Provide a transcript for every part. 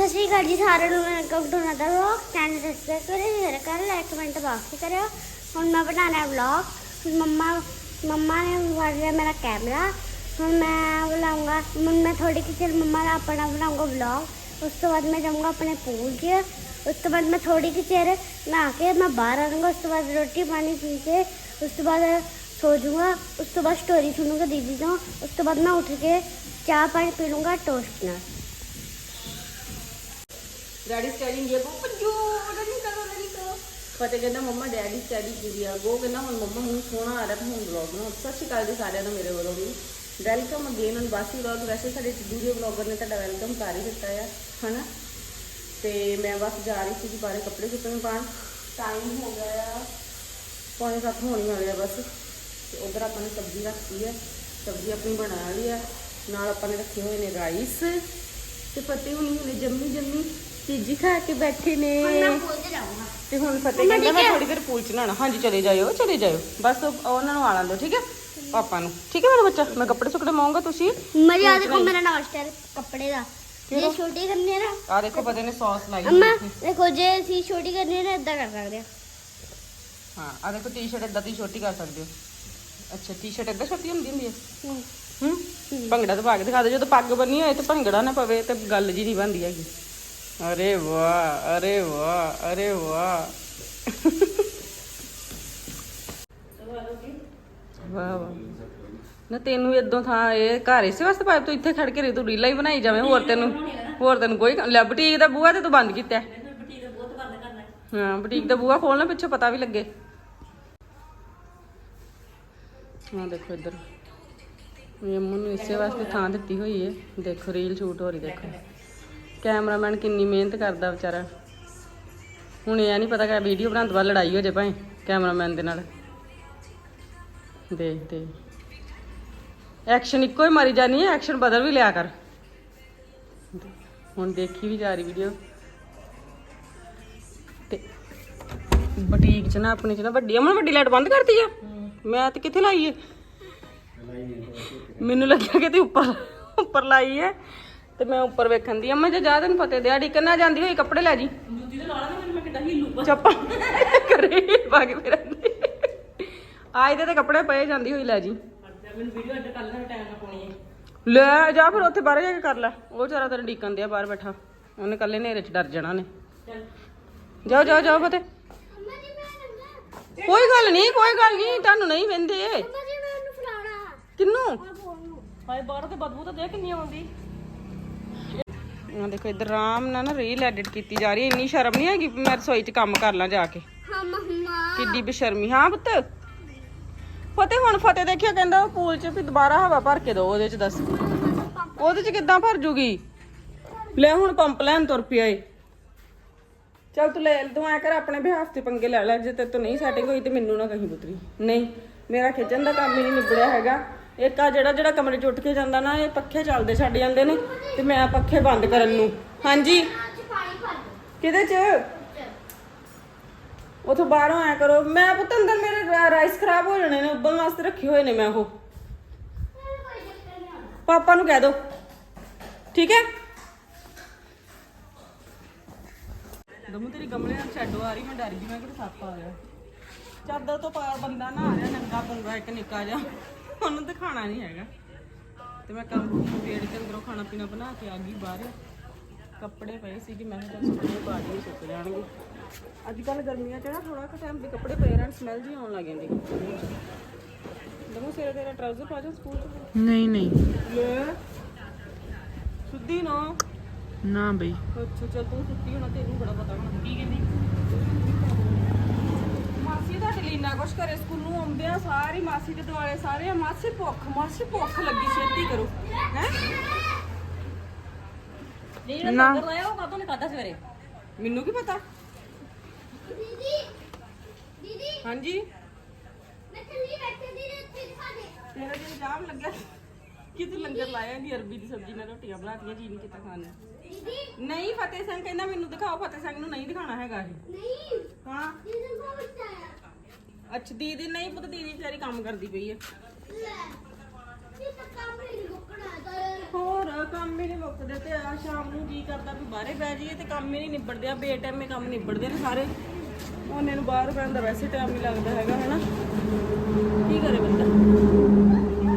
ਸਤਿ ਸ਼੍ਰੀ ਅਕਾਲ ਜੀ ਸਾਰਿਆਂ ਨੂੰ welcome to another vlog channel subscribe ਕਰਿਓ ਸ਼ੇਅਰ ਕਰ ਲਾਈਕ ਕਮੈਂਟ ਬਾਕਸ ਕਰਿਓ ਹੁਣ ਮੈਂ ਬਣਾਉਣਾ ਵਲੌਗ ਹੁਣ ਮੰਮਾ ਮੰਮਾ ਨੇ ਫੜ ਲਿਆ ਮੇਰਾ ਕੈਮਰਾ ਹੁਣ ਮੈਂ ਬੁਲਾਉਂਗਾ ਹੁਣ ਮੈਂ ਥੋੜੀ ਕਿ ਚਿਰ ਮੰਮਾ ਦਾ ਆਪਣਾ ਬਣਾਉਂਗਾ ਵਲੌਗ ਉਸ ਤੋਂ ਬਾਅਦ ਮੈਂ ਜਾਊਂਗਾ ਆਪਣੇ ਪੂਲ 'ਚ ਉਸ ਤੋਂ ਬਾਅਦ ਮੈਂ ਥੋੜੀ ਕਿ ਚਿਰ ਨਹਾ ਕੇ ਮੈਂ ਬਾਹਰ ਆਉਂਗਾ ਉਸ ਤੋਂ ਬਾਅਦ ਰੋਟੀ ਪਾਣੀ ਪੀ ਕੇ ਉਸ ਤੋਂ ਬਾਅਦ ਸੋ ਜਾਊਂਗਾ ਉਸ ਤੋਂ ਬਾਅਦ ਸਟੋਰੀ ਸੁਣੂੰਗਾ ਦੀਦੀ ਤੋਂ ਉਸ ਤੋਂ ਬਾਅਦ ਮੈਂ ਉੱਠ ਕੇ ਚਾਹ ਪਾਣੀ ਪੀ ਲੂੰਗਾ ਟੋਸਟ ਨਾਲ ਡੈਡੀ ਸਟੈਡੀ ਗਿਆ ਗੋ ਪੰਜੂ ਨਹੀਂ ਕਰੋ ਨਹੀਂ ਕਰੋ ਫਤਿਹ ਕਹਿੰਦਾ ਮੰਮਾ ਡੈਡੀ ਸਟੈਡੀ ਕੀ ਆ। ਗੋ ਕਹਿੰਦਾ ਹੁਣ ਮੰਮਾ ਹੁਣ ਸੋਹਣਾ ਆ ਰਿਹਾ, ਤੇ ਹੁਣ ਵਲੌਗ ਨੂੰ ਸਤਿ ਸ਼੍ਰੀ ਅਕਾਲ ਜੀ ਸਾਰਿਆਂ ਨੂੰ ਮੇਰੇ ਵੱਲੋਂ ਵੀ। Welcome again on Basi vlog ਵੈਸੇ ਸਾਡੇ ਵੀਡੀਓ ਵਲੌਗਰ ਨੇ ਤੁਹਾਡਾ ਵੈਲਕਮ ਕਰ ਹੀ ਦਿੱਤਾ ਆ, ਹਨਾ? ਤੇ ਮੈਂ ਬਸ ਜਾ ਰਹੀ ਸੀ ਜੀ ਬਾਰੇ ਕੱਪੜੇ ਸੁੱਕਣੇ ਪਾਣ ਟਾਈਮ ਹੋ ਗਿਆ ਆ, ਪੌਣੇ ਸੱਤ ਹੋਣੀ ਵਾਲੇ ਆ ਬਸ। ਤੇ ਉਧਰ ਆਪਾਂ ਨੇ ਸਬਜ਼ੀ ਰੱਖੀ ਹੈ ਸਬਜ਼ੀ ਆਪਣੀ ਬਣਾ ਲਈ ਹੈ ਨਾਲ ਆਪਾਂ ਨੇ ਰੱਖੇ ਹੋਏ ਨੇ ਰਾਈਸ ਤੇ ਫਤਿਹ ਹੁਣੀ ਹੁਣੇ ਜੰਮੀ ਜੰਮੀ ਚੀਜ਼ੀ ਖਾ ਕੇ ਬੈਠੇ ਨੇ। ਪੂਲ 'ਚ ਜਾਊਂਗਾ। ਤੇ ਹੁਣ ਫਤਿਹ ਕਹਿੰਦਾ ਮੈਂ ਥੋੜੀ ਦੇਰ ਪੂਲ ਚ ਨਹਾਣਾ ਹਾਂਜੀ ਚਲੇ ਜਾਇਓ ਚਲੇ ਜਾਇਓ। ਬਸ ਉਹ- ਉਹਨਾਂ ਨੂੰ ਆਲਾਂ ਦਿਓ ਠੀਕ ਹੈ? ਪਾਪਾ ਨੂੰ। ਠੀਕ ਹੈ ਮੇਰਾ ਬੱਚਾ? ਮੈਂ ਕੱਪੜੇ ਸੁੱਕਣੇ ਮਾਉਂਗਾ ਤੁਸੀਂ? ਮਜ਼ੇ ਆ ਦੇਖੋ ਮੇਰਾ ਨਵਾਂ ਸਟਾਈਲ ਕੱਪੜੇ ਦਾ। ਜੇ ਛੋਟੀ ਕਰਨੀ ਹੈ ਨਾ। ਆ ਦੇਖੋ ਫਤਿਹ ਨੇ ਸੌਸ ਲਾਈ ਅੰਮਾ ਹੋਈ ਹੈ। ਦੇਖੋ ਜੇ ਅਸੀਂ ਛੋਟੀ ਕਰਨੀ ਹੈ ਨਾ ਇਦਾਂ ਕਰ ਸਕਦੇ ਆ ਹਾਂ ਆ ਦੇਖੋ ਟੀ-ਸ਼ਰਟ ਇਦਾਂ ਦੀ ਛੋਟੀ ਕਰ ਸਕਦੇ ਹੋ। ਅੱਛਾ ਟੀ-ਸ਼ਰਟ ਇਦਾਂ ਛੋਟੀ ਹੁੰਦੀ ਹੁੰਦੀ ਹੈ। ਹੂੰ। ਭੰਗੜਾ ਤਾਂ ਪਾ ਕੇ ਦਿਖਾ ਦੇ ਜਦੋਂ ਪੱਗ ਬੰਨੀ ਹੋਏ ਤੇ ਭੰਗੜਾ ਨਾ ਪਵੇ ਤੇ ਗੱਲ ਜੀ ਨਹੀਂ ਬਣਦੀ ਹੈਗੀ। ਅਰੇ ਵਾਹ ਅਰੇ ਵਾਹ ਅਰੇ ਵਾਹ ਵਾਹ ਵਾਹ ਨਾ ਤੈਨੂੰ ਇਦੋਂ ਥਾਂ ਇਹ ਘਰ ਇਸੇ ਵਾਸਤੇ ਪਾਇਆ ਤੂੰ ਇੱਥੇ ਖੜ ਕੇ ਰਹੀ ਤੂੰ ਰੀਲਾਂ ਹੀ ਬਣਾਈ ਜਾਵੇਂ ਹੋਰ ਤੈਨੂੰ ਹੋਰ ਤੈਨੂੰ ਕੋਈ ਲੈ ਬੁਟੀਕ ਦਾ ਬੂਹਾ ਤੇ ਤੂੰ ਬੰਦ ਕੀਤਾ ਹਾਂ ਬੁਟੀਕ ਦਾ ਬੂਹਾ ਖੋਲਣਾ ਪਿੱਛੇ ਪਤਾ ਵੀ ਲੱਗੇ ਹਾਂ ਦੇਖੋ ਇੱਧਰ ਯਮਨ ਨੂੰ ਇਸੇ ਵਾਸਤੇ ਥਾਂ ਦਿੱਤੀ ਹੋਈ ਹੈ ਦੇਖੋ ਰੀਲ ਸ਼ੂਟ ਹੋ ਰਹੀ ਦੇਖੋ ਕੈਮਰਾਮੈਨ ਕਿੰਨੀ ਮਿਹਨਤ ਕਰਦਾ ਵਿਚਾਰਾ। ਹੁਣ ਇਹ ਨਹੀਂ ਪਤਾ ਕਿ ਵੀਡੀਓ ਬਣਾਉਣ ਤੋਂ ਬਾਅਦ ਲੜਾਈ ਹੋ ਜਾਏ ਭਾਵੇਂ ਕੈਮਰਾਮੈਨ ਦੇ ਨਾਲ। ਦੇਖ ਦੇ ਐਕਸ਼ਨ ਇੱਕੋ ਹੀ ਮਾਰੀ ਜਾਨੀ ਹੈ ਐਕਸ਼ਨ ਬਦਲ ਵੀ ਲਿਆ ਕਰ। ਹੁਣ ਦੇਖੀ ਵੀ ਜਾ ਰਹੀ ਵੀਡੀਓ ਤੇ ਬੁਟੀਕ ਚ ਨਾ, ਆਪਣੀ ਚ ਨਾ ਵੱਡੀ, ਅਮਨ ਵੱਡੀ ਲਾਈਟ ਬੰਦ ਕਰਤੀ ਆ। ਮੈਂ ਤੇ ਕਿੱਥੇ ਲਾਈ ਹੈ ਮੈਨੂੰ ਲੱਗਿਆ ਕਿ ਤੇ ਉੱਪਰ ਉੱਪਰ ਲਾਈ ਹੈ ਤੇ ਮੈਂ ਉੱਪਰ ਵੇਖਣ ਦੀ ਅੰਮਾ ਜੇ ਜਾ ਤੈਨੂੰ ਦਿਹਾੜੀ ਕੰਨਾ ਜਾਂਦੀ ਹੋਈ ਕੱਪੜੇ ਲੈ ਜੀ। ਜੁੱਤੀ ਤੇ ਲਾ ਲਾ ਮੈਂ ਕਿੱਦਾਂ ਹਿੱਲੂਗਾ ਚੱਪਾ। ਕਰੇ ਪਾ ਕੇ ਫਿਰਦੀ ਆਜ ਦੇ ਤੇ ਕੱਪੜੇ ਪਏ ਜਾਂਦੀ ਹੋਈ ਲੈ ਜੀ। ਮੈਨੂੰ ਵੀਡੀਓ ਅੱਡ ਕਰ ਲੈਣਾ ਟਾਈਮ ਨਾ ਪਾਉਣੀ ਲੈ ਜਾ ਫਿਰ ਉੱਥੇ ਬਾਹਰ ਜਾ ਕੇ ਕਰ ਲੈ। ਉਹ ਵਿਚਾਰਾ ਤੇਰੇ ਡੀਕਨ ਦੇ ਆ ਬਾਹਰ ਬੈਠਾ। ਉਹਨੇ ਕੱਲੇ ਨੇਰੇ ਚ ਡਰ ਜਾਣਾ ਨੇ ਜਾਓ ਜਾਓ ਜਾਓ ਫਤੇ ਅੰਮਾ ਜੀ ਮੈਂ ਨੰਗਾ ਕੋਈ ਗੱਲ ਨਹੀਂ ਕੋਈ ਗੱਲ ਨਹੀਂ ਤੁਹਾਨੂੰ ਨਹੀਂ ਵੰਦੇ ਅੰਮਾ ਜੀ ਮੈਂ ਉਹਨੂੰ ਫੜਾਉਣਾ। ਕਿੰਨੂੰ? ਆ ਫੋਨ ਨੂੰ। ਹਾਏ ਬਾਹਰ ਤੇ ਬਦਬੂ ਤਾਂ ਦੇ ਕਿੰਨੀ ਆਉਂਦੀ। ਆ ਦੇਖੋ ਇੱਧਰ ਆਰਾਮ ਨਾਲ ਨਾ ਰੀਲ ਐਡਿਟ ਕੀਤੀ ਜਾ ਰਹੀ ਹੈ। ਇੰਨੀ ਸ਼ਰਮ ਨਹੀਂ ਹੈਗੀ ਵੀ ਮੈਂ ਰਸੋਈ 'ਚ ਕੰਮ ਕਰ ਲਾਂ ਜਾ ਕੇ? ਕਿੱਡੀ ਬੇਸ਼ਰਮੀ ਹਾਂ ਪੁੱਤ? ਫਤਿਹ ਹੁਣ ਫਤਿਹ ਦੇਖਿਆ ਕਹਿੰਦਾ ਪੂਲ 'ਚ ਵੀ ਦੁਬਾਰਾ ਹਵਾ ਭਰ ਕੇ ਦੋ ਉਹਦੇ 'ਚ ਦੱਸ। ਉਹਦੇ 'ਚ ਕਿੱਦਾਂ ਭਰ ਜੂਗੀ? ਲੈ ਹੁਣ ਪੰਪ ਲੈਣ ਤੁਰ ਪਿਆ ਏ। ਚੱਲ ਤੂੰ ਲੈ ਤੂੰ ਐ ਕਰ ਆਪਣੇ ਬਿਹਾਫ ਤੇ ਪੰਗੇ ਲੈ ਲੈ। ਜੇ ਤੇ ਤੂੰ ਨਹੀਂ ਸੈਟਿੰਗ ਹੋਈ ਤੇ ਮੈਨੂੰ ਨਾ ਕਹੀਂ ਪੁੱਤਰੀ। ਨਹੀਂ ਮੇਰਾ ਖਿੱਚਣ ਦਾ ਕੰਮ ਹੀ ਨਹੀਂ ਨਿਬੜਿਆ ਹੈਗਾ। ਇੱਕ ਆ ਜਿਹੜਾ ਜਿਹੜਾ ਕਮਰੇ 'ਚ ਉੱਠ ਕੇ ਜਾਂਦਾ ਨਾ, ਇਹ ਪੱਖੇ ਚੱਲਦੇ ਛੱਡ ਜਾਂਦੇ ਨੇ ਤੇ ਮੈਂ ਪੱਖੇ ਬੰਦ ਕਰਨ ਨੂੰ। ਹਾਂਜੀ। ਕਿਹਦੇ 'ਚ? ਉਥੋਂ ਬਾਹਰੋਂ ਆਇਆ ਕਰੋ। ਮੈਂ ਪੁੱਤ ਅੰਦਰ ਮੇਰੇ ਰਾਈਸ ਖਰਾਬ ਹੋ ਜਾਣੇ ਨੇ, ਉਬਲਣ ਵਾਸਤੇ ਰੱਖੇ ਹੋਏ ਨੇ ਮੈਂ ਉਹ। ਪਾਪਾ ਨੂੰ ਕਹਿ ਦੋ। ਠੀਕ ਹੈ? ਦਮੂ, ਤੇਰੀ ਗਮਲੇ ਨਾਲ ਛੱਡੋ ਆ ਰਹੀ, ਮੈਂ ਡਰ ਗਈ, ਮੈਂ ਕਿਹਾ ਸੱਪ ਆ ਗਿਆ। ਚਾਦਰ ਤੋਂ ਪਾਰ ਬੰਦਾ ਨਾ ਆ ਰਿਹਾ, ਨੰਗਾ ਪੁੰਗਾ, ਇੱਕ ਨਿੱਕਾ ਜਿਹਾ। ਉਹਨੂੰ ਦਿਖਾਣਾ ਨਹੀਂ ਹੈਗਾ। ਤੇ ਮੈਂ ਕੰਮ ਵੇੜ ਕੇ ਅੰਦਰੋਂ ਖਾਣਾ ਪੀਣਾ ਬਣਾ ਕੇ ਆ ਗਈ ਬਾਹਰ। ਕੱਪੜੇ ਪਏ ਸੀ ਕਿ ਮੈਂ ਕਿਹਾ ਸੁੱਕਣੇ ਦਈਏ ਸੁੱਕ ਜਾਣਗੇ। ਅੱਜ ਕੱਲ ਗਰਮੀਆਂ ਚ ਨਾ ਥੋੜਾ ਕੁ ਟਾਈਮ ਦੇ ਕੱਪੜੇ ਪਏ ਰਹਿਣ ਸਮੈਲ ਜੀ ਆਉਣ ਲੱਗ ਜਾਂਦੀ। ਦਮੂ ਸਿਰੇ ਤੇਰਾ ਟਰਾਊਜ਼ਰ ਪਾ ਜਾ ਸਕੂਲ ਚ। ਨਹੀਂ ਨਹੀਂ। ਲੈ। ਸੁੱਧੀ ਨਾ। ਨਾ ਬਈ। ਅੱਛਾ ਚੱਲ ਤੂੰ ਸੁੱਤੀ ਹੋਣਾ ਤੈਨੂੰ ਬੜਾ ਪਤਾ ਹੋਣਾ। ਕੀ ਕਹਿੰਦੀ? ਮਾਸੀ ਦਾ ਲੀਨਾ ਕੁਛ ਕਰੇ ਸਕੂਲ ਨੂੰ ਆਉਂਦੇ ਆ ਸਾਰੀ ਮਾਸੀ ਦੇ ਦੁਆਲੇ ਸਾਰੇ ਆ। ਮਾਸੀ ਭੁੱਖ ਮਾਸੀ ਭੁੱਖ ਲੱਗੀ ਛੇਤੀ ਕਰੋ। ਹੈ? ਨਾ। ਲਾਇਆ ਉਹ ਕਾਦੋਂ ਨੇ ਖਾਦਾ ਸਵੇਰੇ? ਮੈਨੂੰ ਕੀ ਪਤਾ? ਦੀਦੀ ਦੀਦੀ। ਹਾਂਜੀ? ਮੈਂ ਚੱਲੀ ਬੈਠੇ ਦੀ ਇੱਥੇ ਦਿਖਾ ਦੇ ਤੇਰਾ ਜੇ ਜਾਮ ਲੱਗਿਆ ਕਿ ਤੂੰ ਲੰਗਰ ਲਾਇਆ ਦੀ ਅਰਬੀ ਦੀ ਸਬਜ਼ੀ ਨਾਲ ਰੋਟੀਆਂ ਬਣਾਤੀਆਂ ਜੀ ਨਹੀਂ ਕੀਤਾ ਖਾਣ ਨੂੰ। ਦੀਦੀ। ਨਹੀਂ ਫਤਿਹ ਸਿੰਘ ਕਹਿੰਦਾ ਮੈਨੂੰ ਦਿਖਾਓ ਫਤਿਹ ਸਿੰਘ ਨੂੰ ਨਹੀਂ ਦਿਖਾਣਾ ਹੈਗਾ ਇਹ। ਨਹੀਂ। ਹਾਂ। ਦੀਦੀ ਅੱਛਾ ਦੀਦੀ ਨਹੀਂ ਪੁੱਤ ਦੀਦੀ ਵਿਚਾਰੀ ਕੰਮ ਕਰਦੀ ਪਈ ਹੈ ਤਾਂ ਤਾਂ ਹੋਰ ਕੰਮ ਹੀ ਨਹੀਂ ਮੁੱਕਦੇ ਤੇ ਆ ਸ਼ਾਮ ਨੂੰ ਕੀ ਕਰਦਾ ਵੀ ਬਾਹਰੇ ਬਹਿ ਜਾਈਏ ਤੇ ਕੰਮ ਹੀ ਨਹੀਂ ਨਿਬੜਦੇ। ਆ ਬੇ ਟਾਈਮੇ ਕੰਮ ਨਿਬੜਦੇ ਨੇ ਸਾਰੇ। ਉਹਨੇ ਨੂੰ ਬਾਹਰ ਬਹਿਣ ਦਾ ਵੈਸੇ ਟਾਈਮ ਨਹੀਂ ਲੱਗਦਾ ਹੈਗਾ ਹਨਾ? ਕੀ ਕਰੇ ਬੰਦਾ?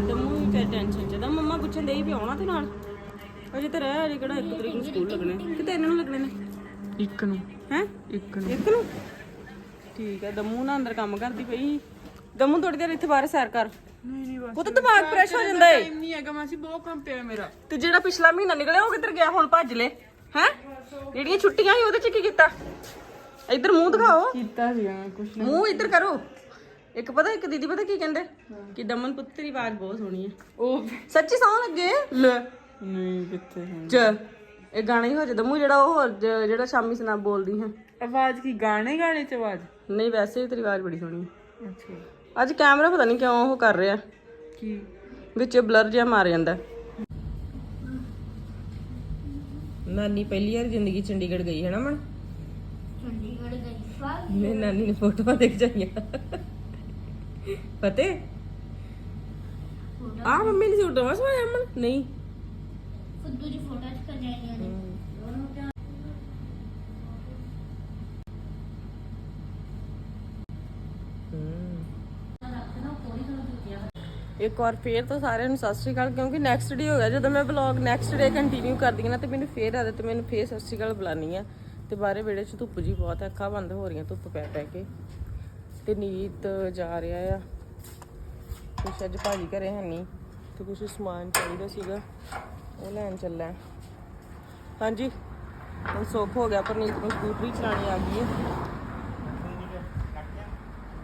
ਤੇ ਮੂੰਹ ਵੀ ਫਿਰ ਟੈਨਸ਼ਨ ਚ ਦਾ ਮੰਮਾ ਪੁੱਛਣ ਦੇ ਹੀ ਵੀ ਆਉਣਾ ਤੇ ਨਾਲ? ਅਜੇ ਤਾਂ ਰਹਿ ਅਜੇ ਕਿਹੜਾ ਇੱਕ ਤਰੀਕ ਨੂੰ ਸਕੂਲ ਲੱਗਣੇ। ਕਿਤੇ ਇਹਨਾਂ ਨੂੰ ਲੱਗਣੇ ਨੇ? ਇੱਕ ਨੂੰ। ਹੈ? ਇੱਕ ਨੂੰ। ਇੱਕ ਨੂੰ? ਠੀਕ ਹੈ ਦਮੂ ਨਾ ਅੰਦਰ ਕੰਮ ਕਰਦੀ ਪਈ। ਦਮੂ ਥੋੜੀ ਦੇਰ ਇੱਥੇ ਬਾਹਰ ਸੈਰ ਕਰ। ਨਹੀਂ ਨਹੀਂ ਬਸ। ਉਹ ਤਾਂ ਦਿਮਾਗ ਫਰੈਸ਼ ਹੋ ਜਾਂਦਾ ਏ। ਟਾਈਮ ਨਹੀਂ ਹੈਗਾ ਮਾਸੀ ਬਹੁਤ ਕੰਮ ਪਿਆ ਮੇਰਾ। ਤੇ ਜਿਹੜਾ ਪਿਛਲਾ ਮਹੀਨਾ ਨਿਕਲਿਆ ਉਹ ਕਿੱਧਰ ਗਿਆ? ਹੁਣ ਭੱਜ ਲੈ। ਹੈ? ਜਿਹੜੀਆਂ ਛੁੱਟੀਆਂ ਸੀ ਉਹਦੇ ਚ ਕੀ ਕੀਤਾ? ਇੱਧਰ ਮੂੰਹ ਦਿਖਾਓ। ਕੀਤਾ ਸੀਗਾ ਮੈਂ ਕੁਛ ਮੂੰਹ ਇੱਧਰ ਕਰੋ। ਇੱਕ ਪਤਾ ਇੱਕ ਦੀਦੀ ਪਤਾ ਕੀ ਕਹਿੰਦੇ? ਕਿ ਦਮਨ ਪੁੱਤ ਤੇਰੀ ਆਵਾਜ਼ ਬਹੁਤ ਸੋਹਣੀ ਹੈ। ਉਹ ਸੱਚੀ ਸੌਣ ਲੱਗੇ? ਲੈ ਨਹੀਂ ਕਿੱਥੇ ਹੈ ਚ ਇਹ ਗਾਣਾ ਹੀ ਹੋ ਜਾ ਦਮੂ ਜਿਹੜਾ ਉਹ ਜ- ਜਿਹੜਾ ਸ਼ਾਮੀ ਸੁਣਾ ਬੋਲਦੀ ਹੈ। ਆਵਾਜ਼ ਕੀ ਗਾਣੇ ਗਾਣੇ ਚ ਆਵਾਜ਼? ਨਹੀਂ ਵੈਸੇ ਵੀ ਤੇਰੀ ਆਵਾਜ਼ ਬੜੀ ਸੋਹਣੀ ਹੈ ਅੱਛਾ। ਅੱਜ ਕੈਮਰਾ ਪਤਾ ਨਹੀਂ ਕਿਉਂ ਉਹ ਕਰ ਰਿਹਾ। ਕੀ? ਵਿੱਚ ਬਲਰ ਜਿਹਾ ਮਾਰ ਜਾਂਦਾ। ਨਾਨੀ ਪਹਿਲੀ ਵਾਰ ਜ਼ਿੰਦਗੀ ਚੰਡੀਗੜ੍ਹ ਗਈ ਹੈ ਨਾ ਮਨ? ਚੰਡੀਗੜ੍ਹ ਗਈ ਫਾਲ ਮੇਰੀ ਨਾਨੀ ਨੇ ਫੋਟੋਆਂ ਦੇਖ ਜਾਈਆਂ ਪਤੇ ਆ ਮੰਮੀ ਨੇ ਸੂਟ ਵਾ ਸਵਾਇਆ ਮਨ? ਨਹੀਂ। ਫੁੱਦੂ ਦੀ ਫੋਟੋ ਚ ਕਰ ਜਾਈਆਂ ਨੇ ਇੱਕ ਵਾਰ ਫੇਰ ਤੋਂ ਸਾਰਿਆਂ ਨੂੰ ਸਤਿ ਸ਼੍ਰੀ ਅਕਾਲ, ਕਿਉਂਕਿ ਨੈਕਸਟ ਡੇ ਹੋ ਗਿਆ। ਜਦੋਂ ਮੈਂ ਵਲੌਗ ਨੈਕਸਟ ਡੇ ਕੰਟੀਨਿਊ ਕਰਦੀ ਹਾਂ ਨਾ, ਤੇ ਮੈਨੂੰ ਫੇਰ ਆਦਤ ਮੈਨੂੰ ਫੇਰ ਸਤਿ ਸ਼੍ਰੀ ਅਕਾਲ ਬੁਲਾਨੀ ਆ ਤੇ ਬਾਹਰੇ ਵਿਹੜੇ 'ਚ ਧੁੱਪ ਜੀ ਬਹੁਤ ਹੈ ਅੱਖਾਂ ਬੰਦ ਹੋ ਰਹੀਆਂ ਧੁੱਪ ਪੈ ਪੈ ਕੇ। ਤੇ ਨੀਤ ਜਾ ਰਿਹਾ ਆ। ਕੁਛ ਅੱਜ ਭਾਜੀ ਘਰੇ ਹੈ ਨਹੀਂ, ਤੇ ਕੁਛ ਸਮਾਨ ਚਾਹੀਦਾ ਸੀਗਾ, ਉਹ ਲੈਣ ਚੱਲਾ। ਹਾਂਜੀ, ਹੁਣ ਸੁੱਖ ਹੋ ਗਿਆ, ਪਰ ਨੀਤ ਨੂੰ ਸਕੂਟਰੀ ਚਲਾਣੀ ਆ ਗਈ ਹੈ।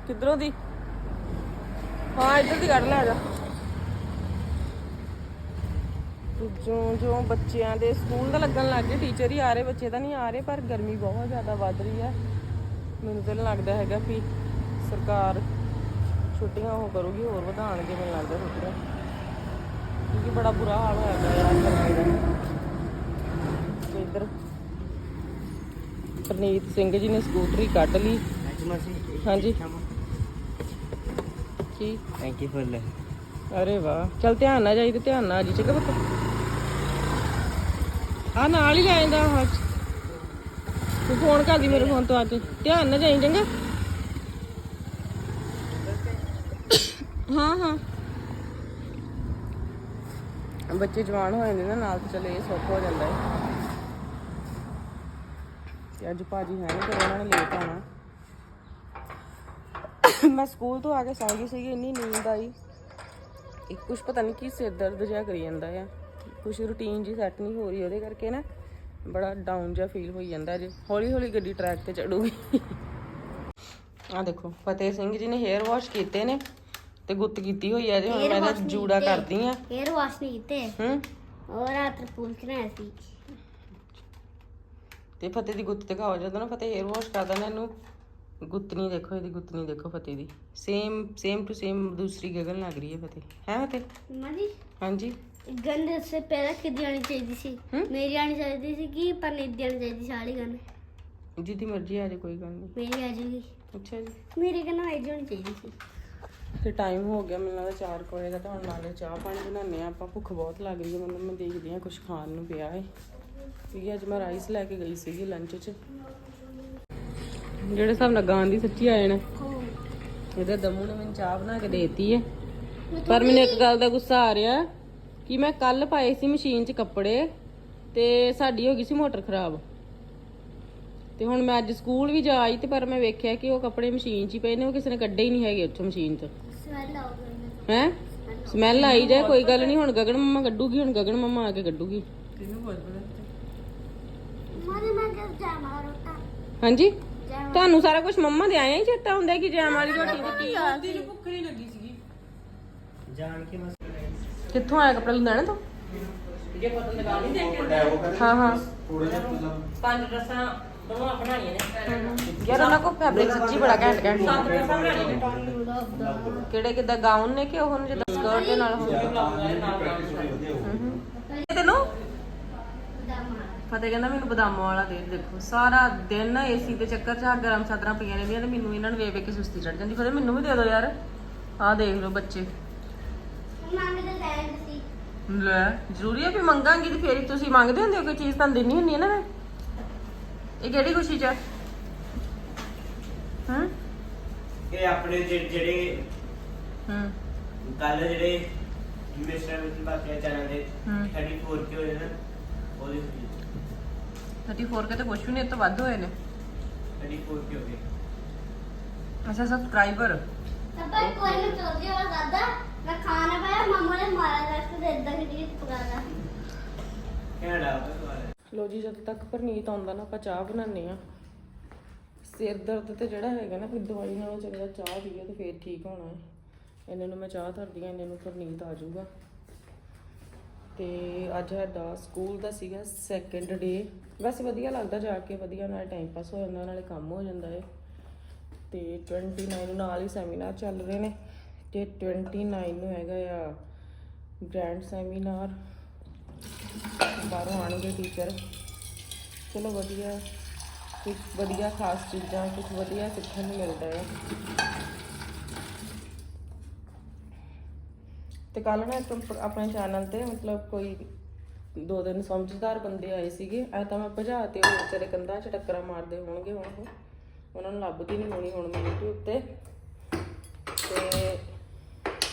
ਕਿੱਧਰੋਂ ਦੀ? ਹਾਂ ਇੱਧਰ ਦੀ ਕੱਢ ਲੈ ਜਾ। ਜੋ ਜੋ ਬੱਚਿਆਂ ਦੇ ਸਕੂਲ ਦਾ ਲੱਗਣ ਲੱਗ ਗਏ। ਟੀਚਰ ਹੀ ਆ ਰਹੇ ਬੱਚੇ ਤਾਂ ਨਹੀਂ ਆ ਰਹੇ ਪਰ ਗਰਮੀ ਬਹੁਤ ਜ਼ਿਆਦਾ ਵੱਧ ਰਹੀ ਹੈ। ਮੈਨੂੰ ਤਾਂ ਲੱਗਦਾ ਹੈਗਾ ਵੀ ਸਰਕਾਰ ਛੁੱਟੀਆਂ ਉਹ ਕਰੂਗੀ ਹੋਰ ਵਧਾਉਣਗੇ ਮੈਨੂੰ ਲੱਗਦਾ ਛੁੱਟੀਆਂ। ਕਿਉਂਕਿ ਬੜਾ ਬੁਰਾ ਹਾਲ ਹੋਇਆ ਪਿਆ ਯਾਰ ਗਰਮੀ ਦਾ। ਤੇ ਇੱਧਰ ਪ੍ਰਨੀਤ ਸਿੰਘ ਜੀ ਨੇ ਸਕੂਟਰੀ ਕੱਢ ਲਈ। ਹਾਂਜੀ। ਕੀ? ਥੈਂਕ ਯੂ ਫੁੱਲ ਅਰੇ ਵਾਹ। ਚਲ ਧਿਆਨ ਨਾਲ ਜਾਈ ਤੇ ਧਿਆਨ ਨਾਲ ਜੀ ਚੰਗਾ ਪੁੱਤ। ਆ ਨਾਲ ਹੀ ਲੈ ਜਾਂਦਾ ਹਾਂ ਤੂੰ ਫੋਨ ਕਰਦੀ ਮੇਰੇ ਫੋਨ ਤੋਂ ਅੱਜ। ਧਿਆਨ ਨਾਲ ਜਾਈ ਚੰਗਾ। ਹਾਂ ਹਾਂ। ਬੱਚੇ ਜਵਾਨ ਹੋ ਜਾਂਦੇ ਨਾ ਨਾਲ ਤੇ ਚਲੇ ਇਹ ਸੁੱਖ ਹੋ ਜਾਂਦਾ ਹੈ ਤੇ ਅੱਜ ਭਾਜੀ ਹੈ ਨਹੀਂ ਤੇ ਉਹਨਾਂ ਨੇ ਲੇਟ ਆਉਣਾ। ਮੈਂ ਸਕੂਲ ਤੋਂ ਆ ਕੇ ਸੌਂ ਗਈ ਸੀਗੀ ਇੰਨੀ ਨੀਂਦ ਆਈ। ਇੱਕ ਕੁਝ ਪਤਾ ਨਹੀਂ ਕੀ ਸਿਰ ਦਰਦ ਜਿਹਾ ਕਰੀ ਜਾਂਦਾ ਆ। ਕੁਝ ਰੁਟੀਨ ਜੀ ਸੈੱਟ ਨਹੀਂ ਹੋ ਰਹੀ ਉਹਦੇ ਕਰਕੇ ਨਾ ਬੜਾ ਡਾਊਨ ਜਿਹਾ ਫੀਲ ਹੋਈ ਜਾਂਦਾ ਜੇ। ਹੌਲੀ ਹੌਲੀ ਗੱਡੀ ਟਰੈਕ ਤੇ ਚੜੂਗੀ। ਆ ਦੇਖੋ ਫਤਿਹ ਸਿੰਘ ਜੀ ਨੇ ਹੇਅਰ ਵਾਸ਼ ਕੀਤੇ ਨੇ ਤੇ ਗੁੱਤ ਕੀਤੀ ਹੋਈ ਹੈ ਜੇ ਹੁਣ ਮੈਂ ਇਹਦਾ ਜੂੜਾ ਕਰਦੀ ਆ। ਹੇਅਰ ਵਾਸ਼ ਨਹੀਂ ਕੀਤੇ? ਹੂੰ। ਔਰ ਰਾਤ ਪੂਲ ਕਰਾਇਆ ਸੀ। ਤੇ ਫਤਿਹ ਦੀ ਗੁੱਤ ਦਿਖਾਓ ਜਦੋਂ ਨਾ ਫਤਿਹ ਹੇਅਰ ਵਾਸ਼ ਕਰਦਾ ਨਾ ਇਹਨੂੰ। ਗੁੱਤਨੀ ਦੇਖੋ ਇਹਦੀ ਗੁੱਤਨੀ ਦੇਖੋ ਫਤਿਹ ਦੀ। ਸੇਮ ਸੇਮ ਟੂ ਸੇਮ ਦੂਸਰੀ ਗਗਨ ਲੱਗ ਰਹੀ ਹੈ ਫਤਿਹ। ਹੈ ਫਤਿਹ? ਮੰਮਾ ਜੀ? ਹਾਂਜੀ। ਗੰਦ ਸੇ ਪਹਿਲਾਂ ਕਿੱਦੀ ਆਣੀ ਚਾਹੀਦੀ ਸੀ? ਮੇਰੀ ਆਣੀ ਚਾਹੀਦੀ ਸੀ ਕਿ ਪਨੀਰ ਦੀ ਆਣੀ ਚਾਹੀਦੀ ਸਾਰੀ ਗੰਦ ਜਿੱਦੀ ਮਰਜ਼ੀ ਆ ਜੇ ਕੋਈ ਗੱਲ ਨਹੀਂ। ਮੇਰੀ ਆ ਜੂਗੀ ਅੱਛਾ ਜੀ। ਮੇਰੀ ਗੰਦ ਆਈ ਹੋਣੀ ਚਾਹੀਦੀ ਸੀ? ਤੇ ਟਾਈਮ ਹੋ ਗਿਆ ਮੈਨੂੰ ਲੱਗਦਾ 4 ਵਜੇ ਦਾ ਤਾਂ ਹੁਣ ਨਾਲੇ ਚਾਹ ਪਾਣੀ ਬਣਾਉਂਦੇ ਆ ਆਪਾਂ। ਭੁੱਖ ਬਹੁਤ ਲੱਗ ਰਹੀ ਹੈ ਮਤਲਬ ਮੈਂ ਦੇਖਦੀ ਆ ਕੁਝ ਖਾਣ ਨੂੰ ਪਿਆ ਹੈ। ਕਿਉਂਕਿ ਅੱਜ ਮੈਂ ਰਾਈਸ ਲੈ ਕੇ ਗਈ ਸੀਗੀ ਲੰਚ 'ਚ। ਜਿਹੜੇ ਹਿਸਾਬ ਨਾਲ ਗਾਂ ਦੀ ਸੱਚੀ ਆ ਜਾਣਾ। ਇਹਦਾ ਦਮੂ ਨੇ ਮੈਨੂੰ ਚਾਹ ਬਣਾ ਕੇ ਦੇਤੀ ਹੈ। ਪਰ ਮੈਨੂੰ ਇੱਕ ਗੱਲ ਦਾ ਗੁੱਸਾ ਆ ਰਿਹਾ ਕਿ ਮੈਂ ਕੱਲ ਪਾਏ ਸੀ ਮਸ਼ੀਨ 'ਚ ਕੱਪੜੇ ਤੇ ਸਾਡੀ ਹੋ ਗਈ ਸੀ ਮੋਟਰ ਖਰਾਬ। ਤੇ ਹੁਣ ਮੈਂ ਅੱਜ ਸਕੂਲ ਵੀ ਜਾ ਆਈ ਤੇ ਪਰ ਮੈਂ ਵੇਖਿਆ ਕਿ ਉਹ ਕੱਪੜੇ ਮਸ਼ੀਨ 'ਚ ਹੀ ਪਏ ਨੇ ਉਹ ਕਿਸੇ ਨੇ ਕੱਢੇ ਹੀ ਨਹੀਂ ਹੈਗੇ ਉੱਥੋਂ ਮਸ਼ੀਨ 'ਚ। ਸਮੈਲ ਹੈ? ਸਮੈਲ ਆਈ ਜਾਏ ਕੋਈ ਗੱਲ ਨਹੀਂ ਹੁਣ ਗਗਨ ਮੰਮਾ ਕੱਢੂਗੀ ਹੁਣ ਗਗਨ ਮੰਮਾ ਆ ਕੇ ਕੱਢੂਗੀ। ਮਾਰੇ ਮੈਂ ਕਿਹਾ ਜਾ ਮਾਰੋਟਾ ਹਾਂਜੀ? ਤੁਹਾਨੂੰ ਸਾਰਾ ਕੁਝ ਮੰਮਾ ਦੇ ਆਇਆ ਹੀ ਚੇਤਾ ਹੁੰਦਾ ਕਿ ਜੈਮ ਵਾਲੀ ਰੋਟੀ ਤੇ ਕੀ ਆਉਂਦੀ ਭੁੱਖ ਨਹੀਂ ਲੱਗੀ ਸੀਗੀ। ਜਾਣ ਕੇ ਬਸ ਕਿੱਥੋਂ ਆਇਆ ਕੱਪੜਾ ਲੁਧਿਆਣੇ ਤੋਂ? ਹਾਂ ਹਾਂ। ਪੰਜ ਡਰੈਸਾਂ ਦੋਵਾਂ ਬਣਾਈਆਂ ਨੇ। ਯਾਰ ਉਹਨਾਂ ਕੋ ਫੈਬਰਿਕ ਸੱਚੀ ਬੜਾ ਘੈਂਟ ਘੈਂਟ। ਸੱਤ ਡਰੈਸਾਂ ਬਣਾਈਆਂ ਨੇ। ਕਿਹੜੇ ਕਿਦਾਂ ਗਾਊਨ ਨੇ ਕਿ ਉਹ ਨੇ ਜਿੱਦਾਂ ਸਕਰਟ ਦੇ ਨਾਲ ਤੈਨੂੰ ਫਤਿਹ ਕਹਿੰਦਾ ਮੈਨੂੰ ਬਦਾਮਾਂ ਵਾਲਾ ਦੇ ਦੇ ਦੇਖੋ ਸਾਰਾ ਦਿਨ ਏਸੀ ਦੇ ਚੱਕਰ 'ਚ ਆ ਗਰਮ ਚਾਦਰਾਂ ਪਈਆਂ ਰਹਿੰਦੀਆਂ ਤੇ ਮੈਨੂੰ ਇਹਨਾਂ ਨੂੰ ਵੇਖ ਵੇਖ ਕੇ ਸੁਸਤੀ ਚੜ ਜਾਂਦੀ। ਫਤਿਹ ਮੈਨੂੰ ਵੀ ਦੇ ਦਿਓ ਯਾਰ। ਆਹ ਦੇਖ ਲਓ ਬੱਚੇ। ਲੈ ਜ਼ਰੂਰੀ ਹੈ ਵੀ ਮੰਗਾਂਗੀ ਤੇ ਫੇਰ ਹੀ ਤੁਸੀਂ ਮੰਗਦੇ ਹੁੰਦੇ ਹੋ ਕੋਈ ਚੀਜ਼ ਤੁਹਾਨੂੰ ਦੇਣੀ ਹੁੰਦੀ ਹੈ ਨਾ ਮੈਂ? ਇਹ ਕਿਹੜੀ ਖੁਸ਼ੀ ਚ ਹਾਂ? ਇਹ ਆਪਣੇ ਜਿਹੜੇ- ਜਿਹੜੇ ਹੂੰ। ਕੱਲ ਜਿਹੜੇ ਮਿਸਟਰ ਵਿੱਚ ਬਾਕੀ ਚੈਨਲ ਦੇ ਹੂੰ। 34 ਕੇ ਹੋਏ ਨਾ ਉਹਦੀ 34 ਕੇ ਤਾਂ ਵੀ ਨਹੀਂ ਇਹ ਵੱਧ ਹੋਏ ਨੇ 34 ਕੀ ਹੋ ਗਏ ਅੱਛਾ ਸਬਸਕ੍ਰਾਈਬਰ ਪਾਪਾ ਲੋ ਜੀ ਜਦ ਤੱਕ ਪਰਨੀਤ ਆਉਂਦਾ ਨਾ ਆਪਾਂ ਚਾਹ ਬਣਾਉਂਦੇ ਆ ਸਿਰ ਦਰਦ ਤੇ ਜਿਹੜਾ ਹੈਗਾ ਨਾ ਫਿਰ ਦਵਾਈ ਨਾਲੋਂ ਚੰਗਾ ਚਾਹ ਪੀਓ ਤੇ ਫੇਰ ਠੀਕ ਹੋਣਾ ਇਹਨਾਂ ਨੂੰ ਮੈਂ ਚਾਹ ਧਰਦੀ ਆ ਇਹਨਾਂ ਨੂੰ ਪਰਨੀਤ ਆ ਜਾਊਗਾ ਤੇ ਅੱਜ ਸਾਡਾ ਸਕੂਲ ਦਾ ਸੀਗਾ ਸੈਕੰਡ ਡੇ ਵੈਸੇ ਵਧੀਆ ਲੱਗਦਾ ਜਾ ਕੇ, ਵਧੀਆ ਨਾਲ ਟਾਈਮ ਪਾਸ ਹੋ ਜਾਂਦਾ, ਨਾਲੇ ਕੰਮ ਹੋ ਜਾਂਦਾ ਏ। ਤੇ 29 ਨੂੰ ਨਾਲ ਹੀ ਸੈਮੀਨਾਰ ਚੱਲ ਰਹੇ ਨੇ। ਤੇ 29 ਨੂੰ ਹੈਗਾ ਆ ਗ੍ਰੈਂਡ ਸੈਮੀਨਾਰ ਬਾਹਰੋਂ ਆਣਗੇ ਟੀਚਰ ਚਲੋ ਵਧੀਆ। ਕੁਝ ਵਧੀਆ ਖਾਸ ਚੀਜ਼ਾਂ ਕੁਝ ਵਧੀਆ ਸਿੱਖਣ ਨੂੰ ਮਿਲਦਾ ਹੈ ਤੇ ਕੱਲ ਨਾ ਇੱਕ ਆਪਣੇ ਚੈਨਲ ਤੇ ਮਤਲਬ ਕੋਈ ਦੋ ਦਿਨ ਸਮਝਦਾਰ ਬੰਦੇ ਆਏ ਸੀਗੇ ਐ ਤਾਂ ਮੈਂ ਭਜਾ ਤੇ ਉਹ ਵਿਚਾਰੇ ਕੰਧਾਂ 'ਚ ਟੱਕਰਾਂ ਮਾਰਦੇ ਹੋਣਗੇ ਹੁਣ ਉਹ। ਉਹਨਾਂ ਨੂੰ ਲੱਭਦੀ ਨਹੀਂ ਹੋਣੀ ਹੁਣ ਮੇਰੇ YouTube ਤੇ ਤੇ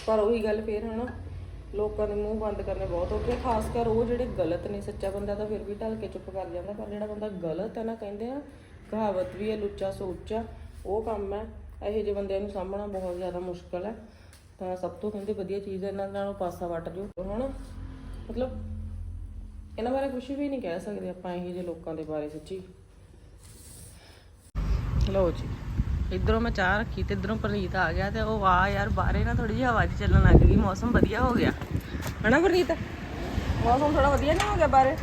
ਪਰ ਉਹੀ ਗੱਲ ਫੇਰ ਹਨਾ, ਲੋਕਾਂ ਦੇ ਮੂੰਹ ਬੰਦ ਕਰਨੇ ਬਹੁਤ ਔਖੇ ਖਾਸ ਕਰ ਉਹ ਜਿਹੜੇ ਗਲਤ ਨੇ, ਸੱਚਾ ਬੰਦਾ ਤਾਂ ਫਿਰ ਵੀ ਢਲ ਕੇ ਚੁੱਪ ਕਰ ਜਾਂਦਾ, ਪਰ ਜਿਹੜਾ ਬੰਦਾ ਗਲਤ ਹੈ ਨਾ ਕਹਿੰਦੇ ਆ, ਕਹਾਵਤ ਵੀ ਹੈ, ਲੁੱਚਾ ਸੋਚਾ, ਉਹ ਕੰਮ ਹੈ। ਇਹੋ ਜਿਹੇ ਬੰਦਿਆਂ ਨੂੰ ਸਾਹਮਣਾ ਬਹੁਤ ਜ਼ਿਆਦਾ ਮੁਸ਼ਕਲ ਹੈ। ਤਾਂ ਸਭ ਤੋਂ ਕਹਿੰਦੇ ਵਧੀਆ ਚੀਜ਼ ਹੈ, ਇਹਨਾਂ ਨਾਲੋਂ ਪਾਸਾ ਵੱਟ ਦਿਓ ਹਨਾ? ਮਤਲਬ ਇਹਨਾਂ ਬਾਰੇ ਕੁਝ ਵੀ ਨਹੀਂ ਕਹਿ ਸਕਦੇ ਆਪਾਂ ਇਹੋ ਜਿਹੇ ਲੋਕਾਂ ਦੇ ਬਾਰੇ, ਸੱਚੀ। ਲਓ ਜੀ, ਇਧਰੋਂ ਮੈਂ ਚਾਹ ਰੱਖੀ ਤੇ ਇਧਰੋਂ ਪ੍ਰਨੀਤ ਆ ਗਿਆ ਤੇ ਉਹ ਆ ਯਾਰ, ਬਾਹਰੇ ਨਾ ਥੋੜੀ ਜਿਹੀ ਹਵਾ ਜੀ ਚੱਲਣ ਲੱਗ ਗਈ, ਮੌਸਮ ਵਧੀਆ ਹੋ ਗਿਆ। ਹਨਾ ਪ੍ਰਨੀਤ? ਮੌਸਮ ਥੋੜਾ ਵਧੀਆ ਨਹੀਂ ਹੋ ਗਿਆ ਬਾਹਰੇ?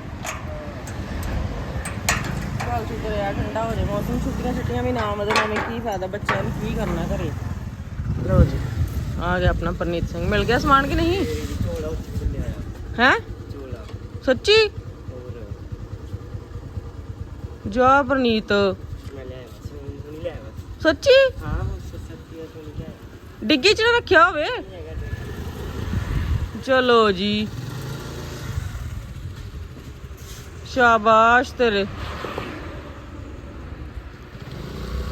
ਕੱਲ ਸ਼ੁਕਰ ਆ, ਠੰਡਾ ਹੋ ਜਾਏ ਮੌਸਮ ਛੁੱਟੀਆਂ ਛੁੱਟੀਆਂ ਵੀ ਨਾ ਮਦਨ ਐਵੇਂ ਕੀ ਫਾਇਦਾ ਬੱਚਿਆਂ ਨੂੰ, ਕੀ ਕਰਨਾ ਘਰੇ? ਲਓ ਜੀ। ਆ ਗਿਆ ਆਪਣਾ ਪ੍ਰਨੀਤ ਸਿੰਘ। ਮਿਲ ਗਿਆ ਸਮਾਨ ਕਿ ਨਹੀਂ? ਝੋਲਾ ਉੱਥੇ ਹੈ? ਸੱਚੀ? ਜਾ ਪਰਨੀਤ। ਸੱਚੀ? ਡਿੱਗੀ ਚ ਨਾ ਰੱਖਿਆ ਹੋਵੇ। ਚਲੋ ਜੀ। ਸ਼ਾਬਾਸ਼ ਤੇਰੇ।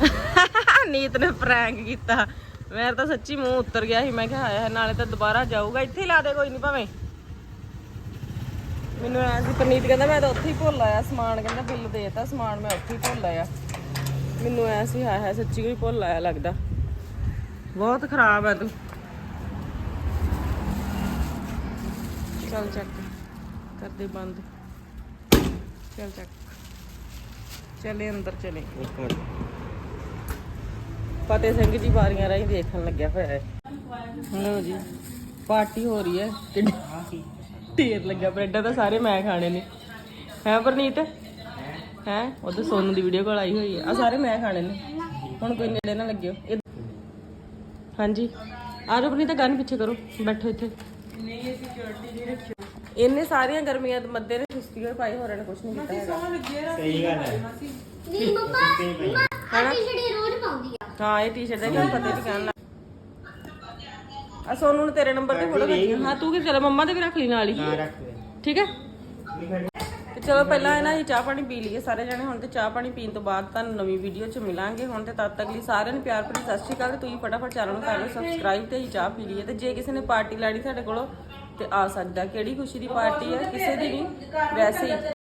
ਨੀਤ ਨੇ ਪ੍ਰੈਂਕ ਕੀਤਾ। ਮੇਰਾ ਤਾਂ ਸੱਚੀ ਮੂੰਹ ਉੱਤਰ ਗਿਆ ਸੀ, ਮੈਂ ਕਿਹਾ ਹਾਏ ਨਾਲੇ ਤਾਂ ਦੁਬਾਰਾ ਜਾਊਗਾ, ਇੱਥੇ ਹੀ ਲਾ ਦੇ ਕੋਈ ਨਹੀਂ ਭਾਵੇਂ। ਮੈਨੂੰ ਐ ਸੀ, ਪਰਨੀਤ ਕਹਿੰਦਾ ਮੈਂ ਤਾਂ ਉੱਥੇ ਹੀ ਭੁੱਲ ਆਇਆ, ਸਮਾਨ ਕਹਿੰਦਾ ਬਿੱਲ ਦੇਤਾ, ਸਮਾਨ ਮੈਂ ਉੱਥੇ ਹੀ ਭੁੱਲ ਆਇਆ। ਮੈਨੂੰ ਐ ਸੀ, ਹਾਏ ਹਾਏ, ਸੱਚੀ ਕੋਈ ਭੁੱਲ ਆਇਆ ਲੱਗਦਾ। ਬਹੁਤ ਖਰਾਬ ਹੈ ਤੂੰ। ਚੱਲ ਚੱਕ ਕਰਦੇ ਬੰਦ। ਚੱਲ ਚੱਕ। ਚਲੇ ਅੰਦਰ, ਚਲੇ। ਇੱਕ ਮਿੰਟ। ਫਤਿਹ ਸਿੰਘ ਜੀ ਬਾਰੀਆਂ ਰਾਹੀਂ ਦੇਖਣ ਲੱਗਿਆ ਹੋਇਆ ਹੈ। ਲਓ ਜੀ ਪਾਰਟੀ ਹੋ ਰਹੀ ਹੈ। ਕਿੰਨੀ ਢੇਰ ਲੱਗਿਆ ਬ੍ਰੈਡਾਂ ਤਾਂ ਸਾਰੇ ਮੈਂ ਖਾਣੇ ਨੇ। ਹੈ ਪਰਨੀਤ? ਹੈ? ਉਹਦੇ ਸੋਨੂ ਦੀ ਵੀਡੀਓ ਕਾਲ ਆਈ ਹੋਈ ਹੈ। ਆ ਸਾਰੇ ਮੈਂ ਖਾਣੇ ਨੇ। ਹੁਣ ਕੋਈ ਨੇੜੇ ਨਾ ਲੱਗਿਓ। ਇਹ- ਹਾਂਜੀ। ਆ ਜਾਓ ਪਰਨੀਤ ਗਨ ਪਿੱਛੇ ਕਰੋ। ਬੈਠੋ ਇੱਥੇ। ਇੰਨੇ ਸਾਰੀਆਂ ਗਰਮੀਆਂ ਦੇ ਮੱਦੇ ਨੇ ਸੁਸਤੀ ਹੋਈ ਪਾਈ ਹੋਰਾਂ ਨੇ ਕੁਝ ਨਹੀਂ ਕੀਤਾ ਹੈਗਾ। ਸਹੀ ਗੱਲ ਹੈ। ਨੀ ਮੰਮਾ ਮੰਮਾ ਆ ਟੀ-ਸ਼ਰਟ ਰੋਜ਼ ਪਾਉਂਦੀ ਹਾਂ ਇਹ ਟੀ-ਸ਼ਰਟ ਦਾ ਕੀ ਪਤਾ ਨਹੀਂ ਕਹਿਣ ਲੱਗ ਆ ਸੋਨੂ ਨੇ ਤੇਰੇ ਨੰਬਰ ਤੇ ਫੋਟੋ ਭੇਜੀ ਹਾਂ ਤੂੰ ਕਿ ਚਲ ਮੰਮਾ ਦੇ ਵੀ ਰੱਖ ਲਈ ਨਾਲ ਹੀ? ਹਾਂ ਰੱਖ ਦੇ ਠੀਕ ਹੈ? ਤੇ ਚਲੋ ਪਹਿਲਾਂ ਇਹਨਾਂ ਦੀ ਚਾਹ ਪਾਣੀ ਪੀ ਲਈਏ ਸਾਰੇ ਜਣੇ। ਹੁਣ ਤੇ ਚਾਹ ਪਾਣੀ ਪੀਣ ਤੋਂ ਬਾਅਦ ਤੁਹਾਨੂੰ ਨਵੀਂ ਵੀਡੀਓ 'ਚ ਮਿਲਾਂਗੇ। ਹੁਣ ਤੇ ਤਦ ਤੱਕ ਲਈ ਸਾਰਿਆਂ ਨੂੰ ਪਿਆਰ ਭਰੀ ਸਤਿ ਸ਼੍ਰੀ ਅਕਾਲ। ਤੇ ਤੁਸੀਂ ਫਟਾਫਟ ਚੈਨਲ ਨੂੰ ਕਰ ਲਓ ਸਬਸਕ੍ਰਾਈਬ ਤੇ ਹੀ ਚਾਹ ਪੀ ਲਈਏ। ਤੇ ਜੇ ਕਿਸੇ ਨੇ ਪਾਰਟੀ ਲੈਣੀ ਸਾਡੇ ਕੋਲੋਂ ਤੇ ਆ ਸਕਦਾ। ਕਿਹੜੀ ਖੁਸ਼ੀ ਦੀ ਪਾਰਟੀ ਹੈ? ਕਿਸੇ ਦੀ ਨਹੀਂ। ਵੈਸੇ ਹੀ।